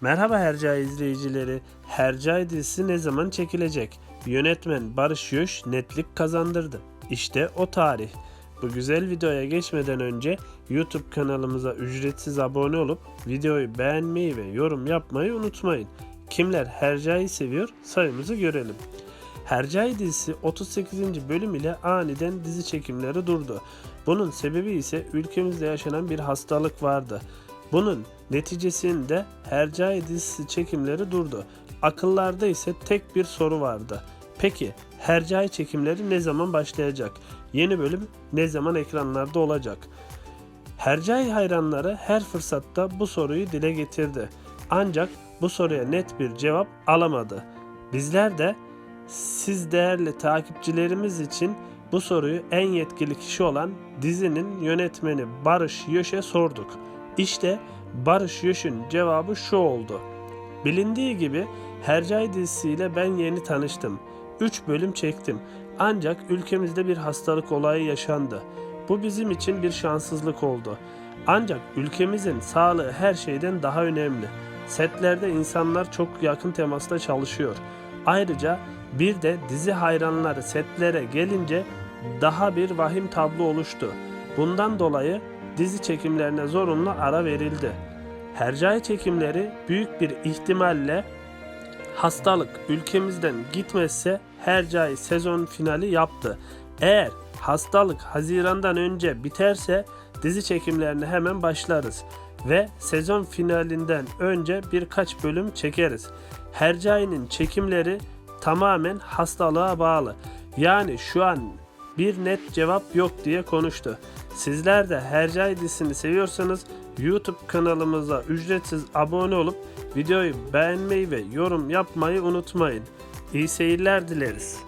Merhaba Hercai izleyicileri. Hercai dizisi ne zaman çekilecek? Yönetmen Barış Yöş netlik kazandırdı. İşte o tarih. Bu güzel videoya geçmeden önce YouTube kanalımıza ücretsiz abone olup videoyu beğenmeyi ve yorum yapmayı unutmayın. Kimler Hercai'yi seviyor sayımızı görelim. Hercai dizisi 38. bölüm ile aniden dizi çekimleri durdu. Bunun sebebi ise ülkemizde yaşanan bir hastalık vardı. Bunun neticesinde Hercai dizisi çekimleri durdu. Akıllarda ise tek bir soru vardı. Peki Hercai çekimleri ne zaman başlayacak? Yeni bölüm ne zaman ekranlarda olacak? Hercai hayranları her fırsatta bu soruyu dile getirdi. Ancak bu soruya net bir cevap alamadı. Bizler de siz değerli takipçilerimiz için bu soruyu en yetkili kişi olan dizinin yönetmeni Barış Yöş'e sorduk. İşte Barış Yöş'ün cevabı şu oldu. Bilindiği gibi Hercai dizisiyle ben yeni tanıştım. 3 bölüm çektim. Ancak ülkemizde bir hastalık olayı yaşandı. Bu bizim için bir şanssızlık oldu. Ancak ülkemizin sağlığı her şeyden daha önemli. Setlerde insanlar çok yakın temasta çalışıyor. Ayrıca bir de dizi hayranları setlere gelince daha bir vahim tablo oluştu. Bundan dolayı dizi çekimlerine zorunlu ara verildi. Hercai çekimleri büyük bir ihtimalle hastalık ülkemizden gitmezse Hercai sezon finali yaptı. Eğer hastalık Haziran'dan önce biterse dizi çekimlerine hemen başlarız ve sezon finalinden önce birkaç bölüm çekeriz. Hercai'nin çekimleri tamamen hastalığa bağlı. Yani şu an bir net cevap yok diye konuştu. Sizler de Hercai dizisini seviyorsanız YouTube kanalımıza ücretsiz abone olup videoyu beğenmeyi ve yorum yapmayı unutmayın. İyi seyirler dileriz.